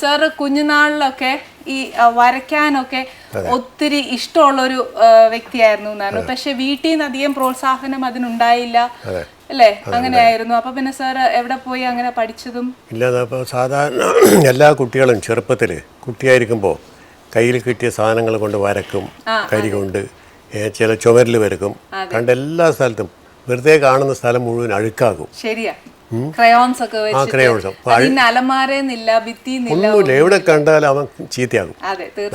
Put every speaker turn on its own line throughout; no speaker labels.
Sir കുഞ്ഞുനാളിലൊക്കെ ഈ വരയ്ക്കാനൊക്കെ ഒത്തിരി ഇഷ്ടമുള്ളൊരു വ്യക്തിയായിരുന്നു എന്നാണ്. പക്ഷെ വീട്ടിൽ നിന്ന് അധികം പ്രോത്സാഹനം അതിനുണ്ടായില്ല. അല്ലേ? അങ്ങനെയായിരുന്നു. അപ്പൊ പിന്നെ സാർ എവിടെ പോയി അങ്ങനെ പഠിച്ചതും?
അപ്പോൾ സാധാരണ എല്ലാ കുട്ടികളും ചെറുപ്പത്തിൽ കുട്ടിയായിരിക്കുമ്പോൾ കയ്യിൽ കിട്ടിയ സാധനങ്ങൾ കൊണ്ട് വരക്കും കരി കൊണ്ട് ചില ചുമരിൽ വരക്കും. കണ്ട എല്ലാ സ്ഥലത്തും വെറുതെ കാണുന്ന സ്ഥലം മുഴുവൻ അഴുക്കാകും.
ശരിയാ. ക്രയോൺസ്. ഒക്കെ വെച്ചിട്ട്.
അപ്പൊ
അലമാരന്നില്ല ഭിത്തിന്നില്ല
ഒന്നുമില്ല. എവിടെ കണ്ടാലും അവൻ ചീത്തയാകും.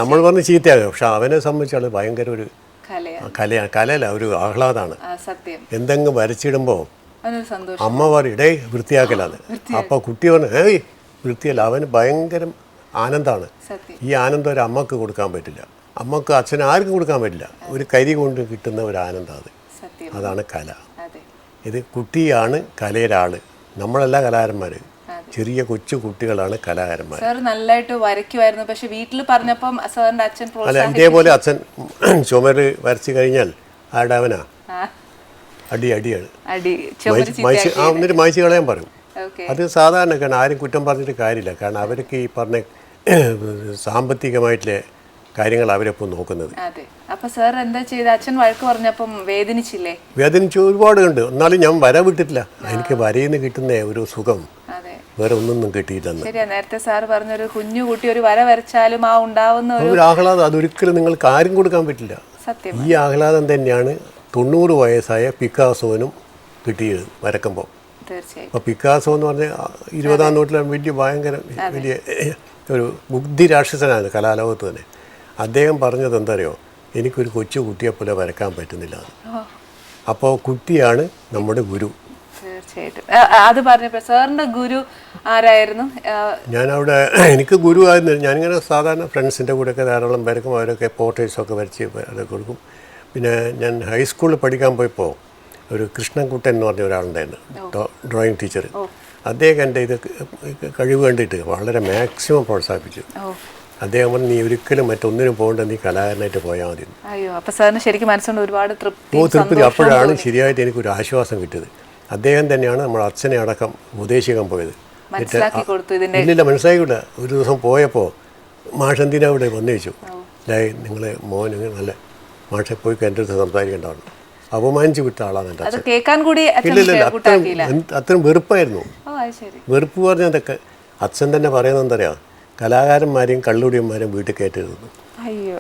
നമ്മൾ പറഞ്ഞ് ചീത്തയാകും. പക്ഷെ അവനെ സംബന്ധിച്ചാണ് ഭയങ്കര ഒരു
കലയാ.
കലയാണ് കലയല്ല ഒരു
ആഹ്ലാദാണ്.
എന്തെങ്കിലും
വരച്ചിടുമ്പോ
അമ്മ പറയും ഇടേ വൃത്തിയാക്കലാണ്. അപ്പോൾ കുട്ടി പറഞ്ഞു ഏയ് വൃത്തിയല്ല. അവന് ഭയങ്കര
ആനന്ദാണ്.
ഈ ആനന്ദം ഒരു അമ്മയ്ക്ക് കൊടുക്കാൻ പറ്റില്ല. അമ്മയ്ക്ക് അച്ഛന് ആർക്കും കൊടുക്കാൻ പറ്റില്ല. ഒരു കരി കൊണ്ട് കിട്ടുന്ന ഒരു ആനന്ദം അത് അതാണ് കല. ഇത് കുട്ടിയാണ് കലയുടെ ആൾ നമ്മളല്ല കലാകാരന്മാർ ചെറിയ കൊച്ചു കുട്ടികളാണ് കലാകാരന്മാർ
സാർ നല്ലതായിട്ട് വരയ്ക്കുമായിരുന്നു പക്ഷെ വീട്ടിൽ പറഞ്ഞപ്പം സാറിന്റെ അച്ഛൻ
അല്ല ഇതേപോലെ അച്ഛൻ ചുമര് വരച്ചു കഴിഞ്ഞാൽ ആരുടെ അവനാ? അടി അടിയാണ്. ആ എന്നിട്ട് മായ്ച്ച് കളയാൻ പറയും. അത് സാധാരണ കാരണം ആരും കുറ്റം പറഞ്ഞിട്ട് കാര്യമില്ല. കാരണം അവർക്ക് ഈ പറഞ്ഞ സാമ്പത്തികമായിട്ടുള്ള കാര്യങ്ങൾ അവരിപ്പോൾ നോക്കുന്നത്.
അതെ. അപ്പൊ സാർ എന്താ ചെയ്ത? അച്ഛൻ വഴക്ക് പറഞ്ഞപ്പം വേദനിച്ചില്ലേ?
വേദനിച്ച് ഒരുപാട് കണ്ട്. എന്നാലും ഞാൻ വര വിട്ടിട്ടില്ല. എനിക്ക് വരയിന്ന് കിട്ടുന്ന ഒരു സുഖം. വേറെ ഒന്നും കിട്ടിയില്ലെന്ന്.
ശരിയാ. നേരത്തെ സാർ പറഞ്ഞൊരു കുഞ്ഞു കുട്ടി ഒരു വര വരച്ചാലും ആ ഉണ്ടാവുന്ന ഒരു
ആഹ്ലാദം അതൊരിക്കലും നിങ്ങൾക്ക് ആരും കൊടുക്കാൻ പറ്റില്ല.
സത്യം
ഈ ആഹ്ലാദം തന്നെയാണ് തൊണ്ണൂറ് വയസ്സായ പിക്കാസോനും കിട്ടിയത് വരക്കുമ്പോൾ അപ്പോൾ പിക്കാസോ എന്ന് പറഞ്ഞാൽ ഇരുപതാം നൂറ്റിലാണ് വലിയ ഭയങ്കര വലിയ ഒരു ബുദ്ധി രാക്ഷസനാണ് കലാലോകത്ത് തന്നെ. അദ്ദേഹം പറഞ്ഞത് എന്താ അറിയോ എനിക്കൊരു കൊച്ചു കുട്ടിയെപ്പോലെ വരക്കാൻ പറ്റുന്നില്ല. അപ്പോൾ കുട്ടിയാണ് നമ്മുടെ ഗുരു.
തീർച്ചയായിട്ടും. ആ, അത് പറഞ്ഞപ്പോൾ ഗുരു ആരായിരുന്നു?
ഞാനവിടെ എനിക്ക് ഗുരു ആയിരുന്നു ഞാനിങ്ങനെ സാധാരണ ഫ്രണ്ട്സിന്റെ കൂടെയൊക്കെ ധാരാളം വരക്കും അവരൊക്കെ പോർട്രേറ്റ്സൊക്കെ വരച്ച് അതൊക്കെ കൊടുക്കും. പിന്നെ ഞാൻ ഹൈസ്കൂളിൽ പഠിക്കാൻ പോയപ്പോൾ ഒരു കൃഷ്ണൻകുട്ടൻ എന്ന് പറഞ്ഞ ഒരാളുണ്ടായിരുന്നു. ഡ്രോയിങ് ടീച്ചർ അദ്ദേഹം എന്റെ ഇത് കഴിവ് കണ്ടിട്ട് വളരെ മാക്സിമം പ്രോത്സാഹിപ്പിച്ചു. അദ്ദേഹം പറഞ്ഞു നീ ഒരിക്കലും മറ്റൊന്നിനും പോകണ്ട നീ കലാകാരനായിട്ട് പോയാൽ മതി. എന്ന്."
അയ്യോ അപ്പോൾ സാറിന് ശരിക്കും മനസ്സുകൊണ്ട് ഒരുപാട് തൃപ്തി
ഓ തൃപ്തി. അപ്പോഴാണ് ശരിയായിട്ട് എനിക്കൊരു ആശ്വാസം കിട്ടിയത്. അദ്ദേഹം തന്നെയാണ് നമ്മുടെ അച്ഛനെ അടക്കം ഉപദേശിക്കാൻ പോയത്. ഇല്ലില്ല മനസ്സിലായില്ല ഒരു ദിവസം പോയപ്പോൾ മാഷന്തിനെ അവിടെ ഇവിടെ വന്നു വെച്ചു ഡായ് നിങ്ങൾ മോൻ നല്ല മാഷെ പോയി എന്റെ അടുത്ത് സംസാരിക്കേണ്ടതാണ്. അപമാനിച്ചു വിട്ട ആളാണ്
എന്റെ
അച്ഛൻ. ഇല്ലില്ല അത്രയും അത്രയും വെറുപ്പായിരുന്നു. വെറുപ്പ് പറഞ്ഞതൊക്കെ അച്ഛൻ തന്നെ പറയുന്നത് എന്താ പറയുക കലാകാരന്മാരെയും കള്ളുടിയന്മാരെയും വീട്ടിൽ കയറ്റരുത്.
അയ്യോ.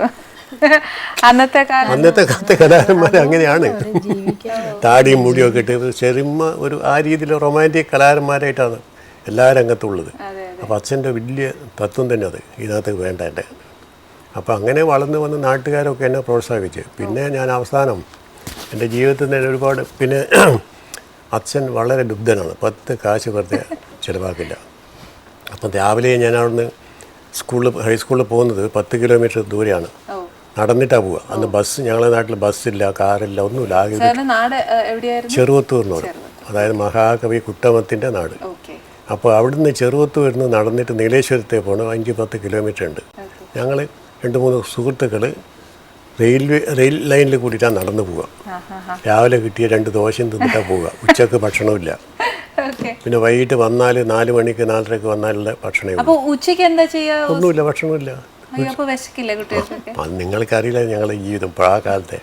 അന്നത്തെ കാലം
അന്നത്തെ കാലത്തെ കലാകാരന്മാർ അങ്ങനെയാണ്. താടിയും മുടിയും ഒക്കെ ഇട്ട് ചെറിയ ഒരു ആ രീതിയിൽ റൊമാന്റിക് കലാകാരന്മാരായിട്ടാണ് എല്ലാ രംഗത്തുള്ളത്.
ഉള്ളത്
അപ്പോൾ അച്ഛന്റെ വലിയ തത്വം തന്നെ അത് ഇതിനകത്ത് വേണ്ട എന്റെ. അപ്പോൾ അങ്ങനെ വളർന്നു വന്ന നാട്ടുകാരൊക്കെ എന്നെ പ്രോത്സാഹിപ്പിച്ച്. പിന്നെ ഞാൻ അവസാനം എന്റെ ജീവിതത്തിൽ തന്നെ ഒരുപാട് പിന്നെ അച്ഛൻ വളരെ ലുബ്ധനാണ് പത്ത് കാശ് വെറുതെ ചിലവാക്കില്ല. അപ്പം രാവിലെ ഞാൻ അവിടുന്ന് സ്കൂളിൽ ഹൈസ്കൂളിൽ പോകുന്നത് പത്ത് കിലോമീറ്റർ ദൂരെയാണ്.
നടന്നിട്ടാ
നടന്നിട്ടാണ് പോവുക. അന്ന് ബസ് ഞങ്ങളുടെ നാട്ടിൽ ബസ്സില്ല കാറില്ല ഒന്നുമില്ല. ആകെ ചെറുവത്തൂർന്ന് പറയും അതായത് മഹാകവി കുട്ടമത്തിന്റെ നാട്. അപ്പോൾ അവിടുന്ന് ചെറുവത്തൂർ നിന്ന് നടന്നിട്ട് നീലേശ്വരത്തെ പോകണം അഞ്ച് പത്ത് കിലോമീറ്റർ ഉണ്ട്. ഞങ്ങൾ രണ്ട് മൂന്ന് സുഹൃത്തുക്കൾ റെയിൽവേ റെയിൽ ലൈനിൽ കൂടിയിട്ടാണ് നടന്നു പോവുക. രാവിലെ കിട്ടിയ രണ്ട് ദോശയും തിന്നിട്ടാണ് പോവുക. ഉച്ചയ്ക്ക് ഭക്ഷണമില്ല പിന്നെ വൈകിട്ട് വന്നാൽ നാല് മണിക്ക് നാലരക്ക് വന്നാലുള്ള
ഭക്ഷണം ഉച്ചയ്ക്ക് എന്താ ചെയ്യുക
ഒന്നുമില്ല ഭക്ഷണമില്ല. നിങ്ങൾക്കറിയില്ല ഞങ്ങളുടെ ജീവിതം ആ കാലത്തെ.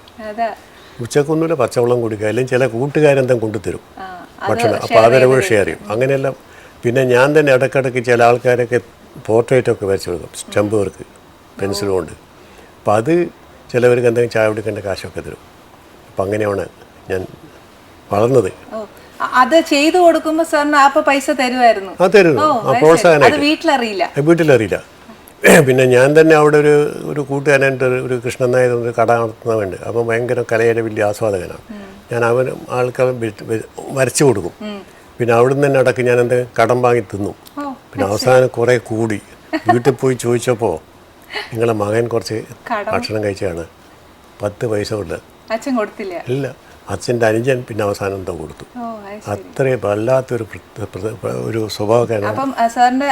ഉച്ചക്കൊന്നുമില്ല പച്ചവെള്ളം കുടിക്കുക. അല്ലെങ്കിൽ ചില കൂട്ടുകാരെന്തെങ്കിലും കൊണ്ടുതരും.
തരും
ഭക്ഷണം അപ്പോൾ അതൊരു ഷെയർ ചെയ്യും. അങ്ങനെയെല്ലാം. പിന്നെ ഞാൻ തന്നെ ഇടയ്ക്കിടയ്ക്ക് ചില ആൾക്കാരൊക്കെ പോർട്രേറ്റൊക്കെ വരച്ചു കൊടുക്കും സ്റ്റമ്പ് വർക്ക് പെൻസിൽ കൊണ്ട്. അപ്പോൾ അത് ചിലവർക്ക് എന്തെങ്കിലും ചായ കുടിക്കേണ്ട കാശൊക്കെ തരും. അപ്പം അങ്ങനെയാണ് ഞാൻ വളർന്നത്.
അത് ചെയ്തു കൊടുക്കുമ്പോ സാറിന് അപ്പൊ പൈസ തരുമായിരുന്നു
ആ തരുന്നു ആ
അത് ശരി. അത്
പ്രോത്സാഹനമായിട്ട്
വീട്ടിലറിയില്ല
വീട്ടിലറിയില്ല. പിന്നെ ഞാൻ തന്നെ അവിടെ ഒരു ഒരു കൂട്ടുകാരന്റെ ഒരു ഒരു കൃഷ്ണൻ നായർ ഒരു കട നടത്തുന്നവനുണ്ട്. അപ്പം ഭയങ്കര കലയുടെ വലിയ ആസ്വാദകനാണ്. ഞാൻ അവൻ ആൾക്കാർ വരച്ചു കൊടുക്കും. പിന്നെ അവിടുന്ന് തന്നെ ഇടയ്ക്ക് ഞാൻ എന്ത് കടം വാങ്ങി തിന്നും.
ഓ
പിന്നെ അവസാനം കുറേ കൂടി. വീട്ടിൽ പോയി ചോദിച്ചപ്പോൾ നിങ്ങളെ മകൻ കുറച്ച്
കടം?
ഭക്ഷണം കഴിച്ചാണ് പത്ത് പൈസ ഉണ്ട്
അച്ഛൻ കൊടുത്തില്ല.
ഇല്ല. അച്ഛന്റെ അനുജൻ പിന്നെ അവസാനം എന്തോ കൊടുത്തു. അത്രയും വല്ലാത്തൊരു ഒരു സ്വഭാവക്കാരനാണ്
അപ്പം സാറിന്റെ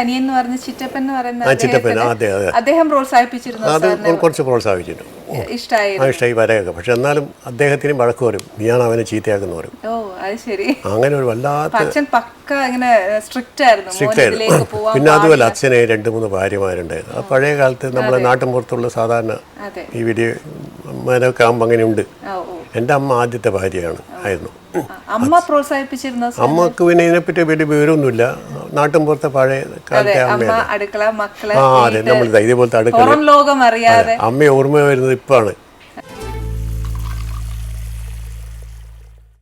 അനിയൻ എന്ന് പറഞ്ഞ ചിറ്റപ്പൻ എന്ന് പറയുന്ന
ആ ചിറ്റപ്പൻ അതെ അതെ.
അദ്ദേഹം പ്രോത്സാഹിപ്പിച്ചിരുന്നു
അത് കുറച്ച് പ്രോത്സാഹിപ്പിച്ചിരുന്നു. ഇഷ്ടമായി വരയൊക്കെ. പക്ഷെ എന്നാലും അദ്ദേഹത്തിന് വഴക്ക് പറയും. നീയാണ് അവനെ ചീത്തയാക്കുന്ന പറയും. അങ്ങനെ ഒരു വല്ലാത്ത
ഇങ്ങനെ സ്ട്രിക്റ്റ് ആയിരുന്നു.
സ്ട്രിക്റ്റ് പിന്നെ അതുമല്ല അച്ഛനെ രണ്ട് മൂന്ന് ഭാര്യമാരുണ്ടായിരുന്നു. ആ പഴയ കാലത്ത് നമ്മളെ നാട്ടിൻ പുറത്തുള്ള സാധാരണ ഈ വീഡിയോ മാരൊക്കെ ആകുമ്പോൾ
അങ്ങനെയുണ്ട്.
എന്റെ അമ്മ ആദ്യത്തെ ഭാര്യയാണ് ആയിരുന്നു.
അമ്മ പ്രോത്സാഹിപ്പിച്ചിരുന്ന
അമ്മയ്ക്ക് പിന്നെ ഇതിനെപ്പറ്റി വലിയ വിവരമൊന്നുമില്ല. നാട്ടിൻ പുറത്തെ പഴയ കാലത്തെ
അമ്മ
അമ്മയാണ്.
അടുക്കള മക്കളെ
ആ അതെ നമ്മൾ ഇതേപോലത്തെ അടുക്കള.
അമ്മയെ ലോകം അറിയാതെ.
അമ്മ ഓർമ്മ വരുന്നത് ഇപ്പാണ്.